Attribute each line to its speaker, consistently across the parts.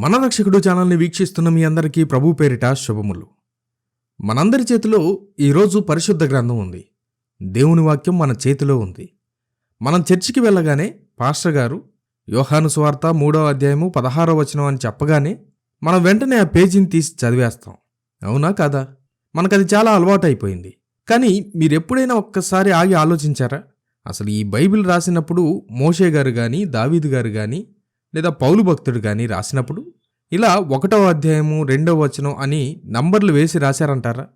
Speaker 1: మన రక్షకుడు ఛానల్ని వీక్షిస్తున్న మీ అందరికీ ప్రభు పేరిట శుభములు. మనందరి చేతిలో ఈరోజు పరిశుద్ధ గ్రంథం ఉంది. దేవుని వాక్యం మన చేతిలో ఉంది. మనం చర్చికి వెళ్ళగానే పాస్టర్ గారు యోహాను స్వార్త మూడో అధ్యాయము పదహారో వచనం అని చెప్పగానే మనం వెంటనే ఆ పేజీని తీసి చదివేస్తాం. అవునా కాదా? మనకది చాలా అలవాటు అయిపోయింది కానీ మీరెప్పుడైనా ఒక్కసారి ఆగి ఆలోచించారా? అసలు ఈ బైబిల్ రాసినప్పుడు మోషే గారు కానీ దావీద్ గారు కానీ లేదా పౌలు భక్తుడు కానీ రాసినప్పుడు ఇలా ఒకటో అధ్యాయము రెండో వచనం అని నంబర్లు వేసి రాశారంటారా?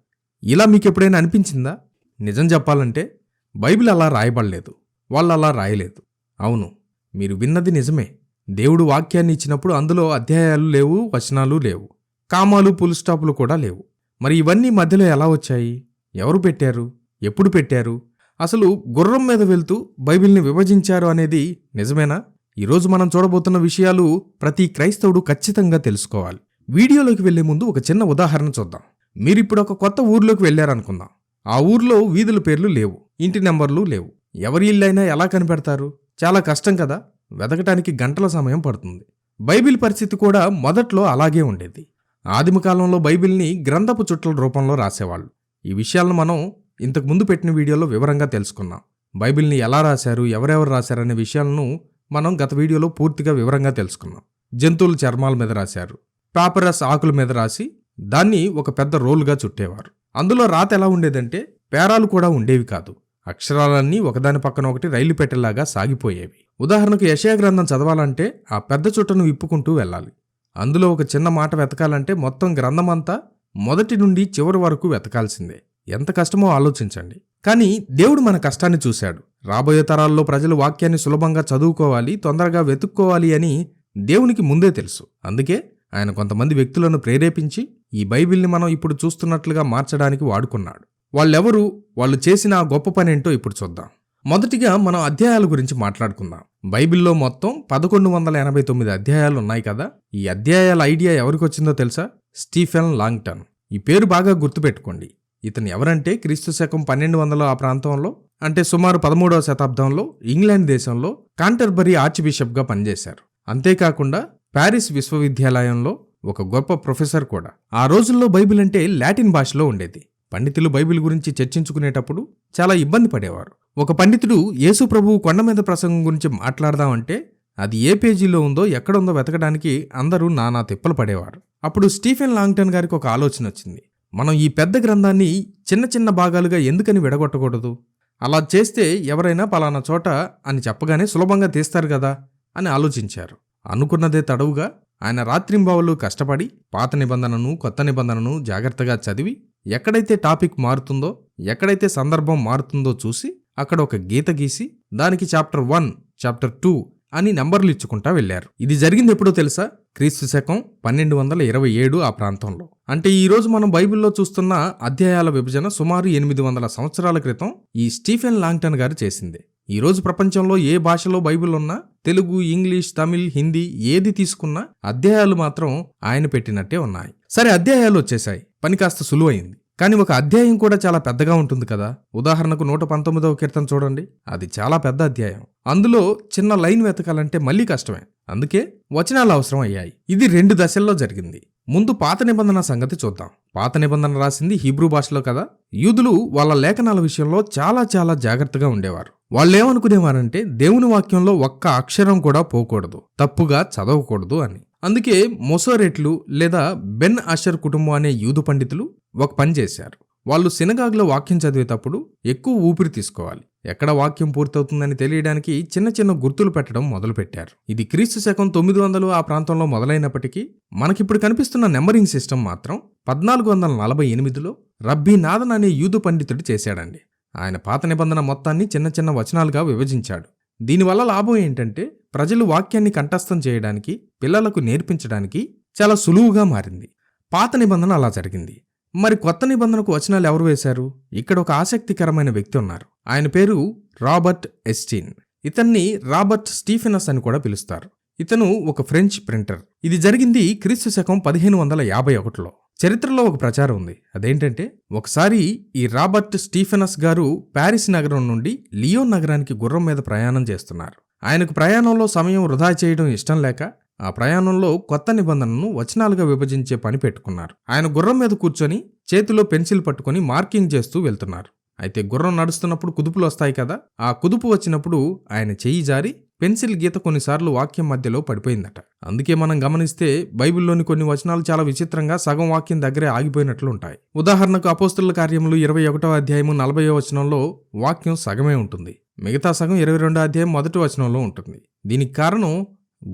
Speaker 1: ఇలా మీకు ఎప్పుడైనా అనిపించిందా? నిజం చెప్పాలంటే బైబిల్ అలా రాయబడలేదు. వాళ్ళు అలా రాయలేదు. అవును మీరు విన్నది నిజమే. దేవుడు వాక్యాన్ని ఇచ్చినప్పుడు అందులో అధ్యాయాలు లేవు వచనాలు లేవు. కామాలు పుల్ స్టాపులు కూడా లేవు. మరి ఇవన్నీ మధ్యలో ఎలా వచ్చాయి? ఎవరు పెట్టారు? ఎప్పుడు పెట్టారు? అసలు గుర్రం మీద వెళ్తూ బైబిల్ని విభజించారు అనేది నిజమేనా? ఈరోజు మనం చూడబోతున్న విషయాలు ప్రతి క్రైస్తవుడు ఖచ్చితంగా తెలుసుకోవాలి. వీడియోలోకి వెళ్ళే ముందు ఒక చిన్న ఉదాహరణ చూద్దాం. మీరిప్పుడు ఒక కొత్త ఊర్లోకి వెళ్ళారనుకుందాం. ఆ ఊర్లో వీధుల పేర్లు లేవు ఇంటి నెంబర్లు లేవు. ఎవరి ఇల్లైనా ఎలా కనిపెడతారు? చాలా కష్టం కదా? వెతకటానికి గంటల సమయం పడుతుంది. బైబిల్ పరిస్థితి కూడా మొదట్లో అలాగే ఉండేది. ఆదిమ కాలంలో బైబిల్ని గ్రంథపు చుట్టల రూపంలో రాసేవాళ్ళు. ఈ విషయాలను మనం ఇంతకు ముందు పెట్టిన వీడియోలో వివరంగా తెలుసుకున్నాం. బైబిల్ని ఎలా రాశారు? ఎవరెవరు రాశారనే విషయాలను మనం గత వీడియోలో పూర్తిగా వివరంగా తెలుసుకున్నాం. జంతువుల చర్మాల మీద రాశారు. పాపరస్ ఆకుల మీద రాసి దాన్ని ఒక పెద్ద రోలుగా చుట్టేవారు. అందులో రాత ఎలా ఉండేదంటే పేరాలు కూడా ఉండేవి కాదు. అక్షరాలన్నీ ఒకదాని పక్కన ఒకటి రైలు పెట్టెలాగా సాగిపోయేవి. ఉదాహరణకు యశయా గ్రంథం చదవాలంటే ఆ పెద్ద చుట్టను విప్పుకుంటూ వెళ్ళాలి. అందులో ఒక చిన్న మాట వెతకాలంటే మొత్తం గ్రంథమంతా మొదటి నుండి చివరి వరకు వెతకాల్సిందే. ఎంత కష్టమో ఆలోచించండి. కానీ దేవుడు మన కష్టాన్ని చూశాడు. రాబోయే తరాల్లో ప్రజలు వాక్యాన్ని సులభంగా చదువుకోవాలి తొందరగా వెతుక్కోవాలి అని దేవునికి ముందే తెలుసు. అందుకే ఆయన కొంతమంది వ్యక్తులను ప్రేరేపించి ఈ బైబిల్ని మనం ఇప్పుడు చూస్తున్నట్లుగా మార్చడానికి వాడుకున్నాడు. వాళ్ళెవరు? వాళ్ళు చేసిన ఆ గొప్ప పనేంటో ఇప్పుడు చూద్దాం. మొదటిగా మనం అధ్యాయాల గురించి మాట్లాడుకుందాం. బైబిల్లో మొత్తం పదకొండు వందల ఎనభై తొమ్మిది అధ్యాయాలు ఉన్నాయి కదా? ఈ అధ్యాయాల ఐడియా ఎవరికి వచ్చిందో తెలుసా? Stephen Langton. ఈ పేరు బాగా గుర్తుపెట్టుకోండి. ఇతను ఎవరంటే క్రీస్తు శకం పన్నెండు వందల ఆ ప్రాంతంలో అంటే సుమారు పదమూడవ శతాబ్దంలో ఇంగ్లాండ్ దేశంలో కాంటర్బరీ ఆర్చ్ బిషప్గా పనిచేశారు. అంతేకాకుండా ప్యారిస్ విశ్వవిద్యాలయంలో ఒక గొప్ప ప్రొఫెసర్ కూడా. ఆ రోజుల్లో బైబిల్ అంటే లాటిన్ భాషలో ఉండేది. పండితులు బైబిల్ గురించి చర్చించుకునేటప్పుడు చాలా ఇబ్బంది పడేవారు. ఒక పండితుడు యేసు ప్రభువు కొండ మీద ప్రసంగం గురించి మాట్లాడదామంటే అది ఏ పేజీలో ఉందో ఎక్కడుందో వెతకడానికి అందరూ నానా తిప్పలు పడేవారు. అప్పుడు స్టీఫెన్ లాంగ్టన్ గారికి ఒక ఆలోచన వచ్చింది. మనం ఈ పెద్ద గ్రంథాన్ని చిన్న చిన్న భాగాలుగా ఎందుకని విడగొట్టకూడదు? అలా చేస్తే ఎవరైనా పలానా చోట అని చెప్పగానే సులభంగా తీస్తారు కదా అని ఆలోచించారు. అనుకున్నదే తడవుగా ఆయన రాత్రింబావులు కష్టపడి పాత నిబంధనను కొత్త నిబంధనను జాగ్రత్తగా చదివి ఎక్కడైతే టాపిక్ మారుతుందో ఎక్కడైతే సందర్భం మారుతుందో చూసి అక్కడ ఒక గీత గీసి దానికి చాప్టర్ వన్ చాప్టర్ టూ అని నంబర్లు ఇచ్చుకుంటా వెళ్ళారు ఇది జరిగింది ఎప్పుడో తెలుసా? క్రీస్తు శకం పన్నెండు వందల ఇరవై ఏడు ఆ ప్రాంతంలో. అంటే ఈ రోజు మనం బైబిల్లో చూస్తున్న అధ్యాయాల విభజన సుమారు ఎనిమిది వందల సంవత్సరాల క్రితం ఈ స్టీఫెన్ లాంగ్టన్ గారు చేసింది. ఈ రోజు ప్రపంచంలో ఏ భాషలో బైబిల్ ఉన్నా తెలుగు ఇంగ్లీష్ తమిళ్ హిందీ ఏది తీసుకున్నా అధ్యాయాలు మాత్రం ఆయన పెట్టినట్టే ఉన్నాయి. సరే అధ్యాయాలు వచ్చేసాయి పని కాస్త సులువైంది. కానీ ఒక అధ్యాయం కూడా చాలా పెద్దగా ఉంటుంది కదా. ఉదాహరణకు నూట పంతొమ్మిదవ కీర్తన చూడండి. అది చాలా పెద్ద అధ్యాయం. అందులో చిన్న లైన్ వెతకాలంటే మళ్ళీ కష్టమే. అందుకే వచనాలు అవసరం అయ్యాయి. ఇది రెండు దశల్లో జరిగింది. ముందు పాత నిబంధన సంగతి చూద్దాం. పాత నిబంధన రాసింది హీబ్రూ భాషలో కదా. యూదులు వాళ్ళ లేఖనాల విషయంలో చాలా చాలా జాగ్రత్తగా ఉండేవారు. వాళ్ళేమనుకునేవారంటే దేవుని వాక్యంలో ఒక్క అక్షరం కూడా పోకూడదు. తప్పుగా చదవకూడదు అని. అందుకే మొసోరెట్లు లేదా బెన్ అషర్ కుటుంబం అనే యూదు పండితులు ఒక పని చేశారు. వాళ్ళు సినగాగ్లో వాక్యం చదివేటప్పుడు ఎక్కువ ఊపిరి తీసుకోవాలి. ఎక్కడ వాక్యం పూర్తవుతుందని తెలియడానికి చిన్న చిన్న గుర్తులు పెట్టడం మొదలుపెట్టారు. ఇది క్రీస్తు శకం తొమ్మిది వందలు ఆ ప్రాంతంలో మొదలైనప్పటికీ మనకిప్పుడు కనిపిస్తున్న నెంబరింగ్ సిస్టమ్ మాత్రం పద్నాలుగు వందల నలభై ఎనిమిదిలో రబ్బీ నాదన్ అనే యూదు పండితుడు చేశాడండి. ఆయన పాత నిబంధన మొత్తాన్ని చిన్న చిన్న వచనాలుగా విభజించాడు. దీనివల్ల లాభం ఏంటంటే ప్రజలు వాక్యాన్ని కంఠస్థం చేయడానికి పిల్లలకు నేర్పించడానికి చాలా సులువుగా మారింది. పాత నిబంధన అలా జరిగింది. మరి కొత్త నిబంధనకు వచనాలు ఎవరు వేశారు? ఇక్కడ ఒక ఆసక్తికరమైన వ్యక్తి ఉన్నారు. ఆయన పేరు రాబర్ట్ ఎస్టీన్. ఇతన్ని రాబర్ట్ స్టీఫెనస్ అని కూడా పిలుస్తారు. ఇతను ఒక ఫ్రెంచ్ ప్రింటర్. ఇది జరిగింది క్రీస్తు శకం పదిహేను వందల యాభై ఒకటిలో. చరిత్రలో ఒక ప్రచారం ఉంది. అదేంటంటే ఒకసారి ఈ రాబర్ట్ స్టీఫెనస్ గారు ప్యారిస్ నగరం నుండి లియోన్ నగరానికి గుర్రం మీద ప్రయాణం చేస్తున్నారు. ఆయనకు ప్రయాణంలో సమయం వృధా చేయడం ఇష్టం లేక ఆ ప్రయాణంలో కొత్త నిబంధనను వచనాలుగా విభజించే పని పెట్టుకున్నారు. ఆయన గుర్రం మీద కూర్చొని చేతిలో పెన్సిల్ పట్టుకొని మార్కింగ్ చేస్తూ వెళ్తున్నారు. అయితే గుర్రం నడుస్తున్నప్పుడు కుదుపులు వస్తాయి కదా ఆ కుదుపు వచ్చినప్పుడు ఆయన చెయ్యి జారి పెన్సిల్ గీత కొన్నిసార్లు వాక్యం మధ్యలో పడిపోయిందట. అందుకే మనం గమనిస్తే బైబిల్లోని కొన్ని వచనాలు చాలా విచిత్రంగా సగం వాక్యం దగ్గరే ఆగిపోయినట్లు ఉంటాయి. ఉదాహరణకు అపోస్తుల కార్యములు ఇరవై ఒకటో అధ్యాయము నలభై వచనంలో వాక్యం సగమే ఉంటుంది. మిగతా సగం ఇరవై రెండో అధ్యాయం మొదటి వచనంలో ఉంటుంది. దీనికి కారణం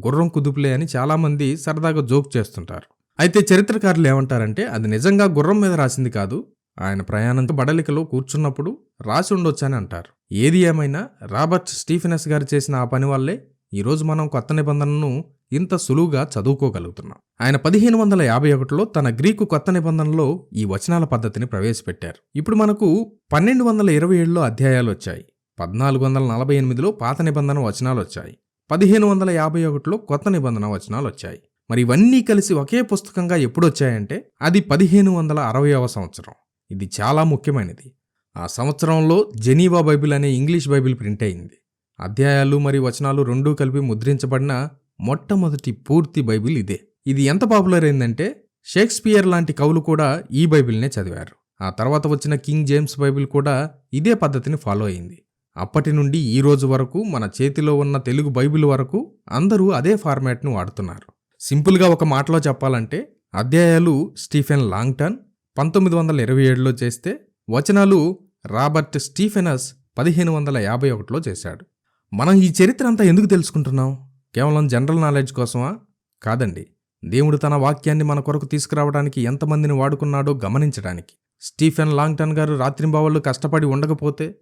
Speaker 1: గుర్రం కుదుపులే అని చాలామంది సరదాగా జోక్ చేస్తుంటారు. అయితే చరిత్రకారులు ఏమంటారంటే అది నిజంగా గుర్రం మీద రాసింది కాదు ఆయన ప్రయాణంతో బడలికలో కూర్చున్నప్పుడు రాసి ఉండొచ్చని అంటారు. ఏది ఏమైనా రాబర్ట్ స్టీఫెనస్ గారు చేసిన ఆ పని వల్లే ఈరోజు మనం కొత్త నిబంధనను ఇంత సులువుగా చదువుకోగలుగుతున్నాం. ఆయన పదిహేను వందల యాభై ఒకటిలో తన గ్రీకు కొత్త నిబంధనలో ఈ వచనాల పద్ధతిని ప్రవేశపెట్టారు. ఇప్పుడు మనకు పన్నెండు వందల ఇరవై ఏడులో అధ్యాయాలు వచ్చాయి. పద్నాలుగు వందల నలభై ఎనిమిదిలో పాత నిబంధన వచనాలు వచ్చాయి. పదిహేను వందల యాభై ఒకటిలో కొత్త నిబంధన వచనాలు వచ్చాయి. మరి ఇవన్నీ కలిసి ఒకే పుస్తకంగా ఎప్పుడు వచ్చాయంటే అది పదిహేను వందల అరవయవ సంవత్సరం. ఇది చాలా ముఖ్యమైనది. ఆ సంవత్సరంలో జెనీవా బైబిల్ అనే ఇంగ్లీష్ బైబిల్ ప్రింట్ అయింది. అధ్యాయాలు మరియు వచనాలు రెండూ కలిపి ముద్రించబడిన మొట్టమొదటి పూర్తి బైబిల్ ఇదే. ఇది ఎంత పాపులర్ అయిందంటే షేక్స్పియర్ లాంటి కవులు కూడా ఈ బైబిల్నే చదివారు. ఆ తర్వాత వచ్చిన కింగ్ జేమ్స్ బైబిల్ కూడా ఇదే పద్ధతిని ఫాలో అయింది. అప్పటి నుండి ఈ రోజు వరకు మన చేతిలో ఉన్న తెలుగు బైబిల్ వరకు అందరూ అదే ఫార్మాట్ను వాడుతున్నారు. సింపుల్గా ఒక మాటలో చెప్పాలంటే అధ్యాయాలు స్టీఫెన్ లాంగ్టన్ పంతొమ్మిది వందల ఇరవై ఏడులో చేస్తే వచనాలు రాబర్ట్ స్టీఫెనస్ పదిహేను వందల యాభై ఒకటిలో చేశాడు. మనం ఈ చరిత్ర అంతా ఎందుకు తెలుసుకుంటున్నాం? కేవలం జనరల్ నాలెడ్జ్ కోసమా? కాదండి. దేవుడు తన వాక్యాన్ని మన కొరకు తీసుకురావడానికి ఎంతమందిని వాడుకున్నాడో గమనించడానికి. స్టీఫెన్ లాంగ్టన్ గారు రాత్రింబావళ్ళు కష్టపడి ఉండకపోతే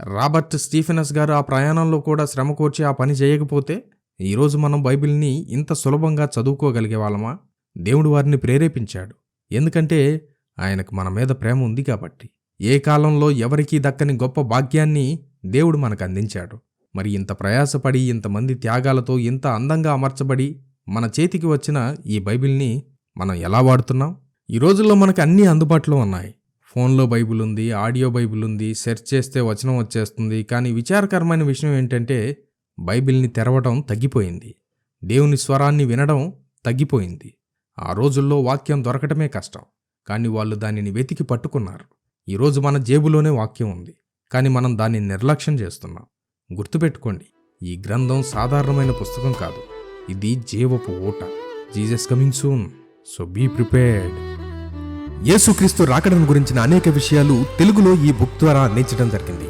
Speaker 1: రాబర్ట్ స్టీఫెనస్ గారు ఆ ప్రయాణంలో కూడా శ్రమ కోర్చి ఆ పని చేయకపోతే ఈరోజు మనం బైబిల్ని ఇంత సులభంగా చదువుకోగలిగే వాళ్ళమా? దేవుడు వారిని ప్రేరేపించాడు. ఎందుకంటే ఆయనకు మన మీద ప్రేమ ఉంది కాబట్టి. ఏ కాలంలో ఎవరికీ దక్కని గొప్ప భాగ్యాన్ని దేవుడు మనకు అందించాడు మరి ఇంత ప్రయాసపడి ఇంతమంది త్యాగాలతో ఇంత అందంగా అమర్చబడి మన చేతికి వచ్చిన ఈ బైబిల్ని మనం ఎలా వాడుతున్నాం? ఈ రోజుల్లో మనకు అన్నీ అందుబాటులో ఉన్నాయి. ఫోన్లో బైబిల్ ఉంది ఆడియో బైబిల్ ఉంది సెర్చ్ చేస్తే వచనం వచ్చేస్తుంది. కానీ విచారకరమైన విషయం ఏంటంటే బైబిల్ని తెరవడం తగ్గిపోయింది. దేవుని స్వరాన్ని వినడం తగ్గిపోయింది. ఆ రోజుల్లో వాక్యం దొరకటమే కష్టం. కానీ వాళ్ళు దానిని వెతికి పట్టుకున్నారు. ఈరోజు మన జేబులోనే వాక్యం ఉంది. కానీ మనం దాన్ని నిర్లక్ష్యం చేస్తున్నాం. గుర్తుపెట్టుకోండి ఈ గ్రంథం సాధారణమైన పుస్తకం కాదు. ఇది జీవపు ఓట Jesus coming soon. So be prepared. యేసుక్రీస్తు రాకడం గురించిన అనేక విషయాలు తెలుగులో ఈ బుక్ ద్వారా అందించడం జరిగింది.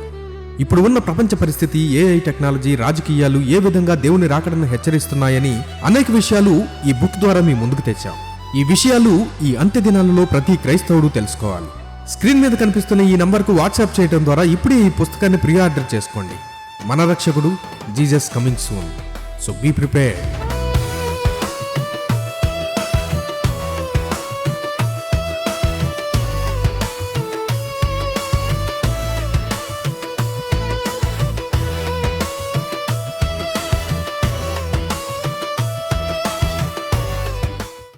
Speaker 1: ఇప్పుడు ఉన్న ప్రపంచ పరిస్థితి ఏఐ టెక్నాలజీ రాజకీయాలు ఏ విధంగా దేవుని రాకడను హెచ్చరిస్తున్నాయని అనేక విషయాలు ఈ బుక్ ద్వారా మీ ముందుకు తెచ్చాం. ఈ విషయాలు ఈ అంత్య దినాలలో ప్రతి క్రైస్తవుడు తెలుసుకోవాలి. స్క్రీన్ మీద కనిపిస్తున్న ఈ నంబర్కు వాట్సాప్ చేయడం ద్వారా ఇప్పుడే ఈ పుస్తకాన్ని ప్రీ ఆర్డర్ చేసుకోండి. మన రక్షకుడు Jesus coming soon. So be prepared.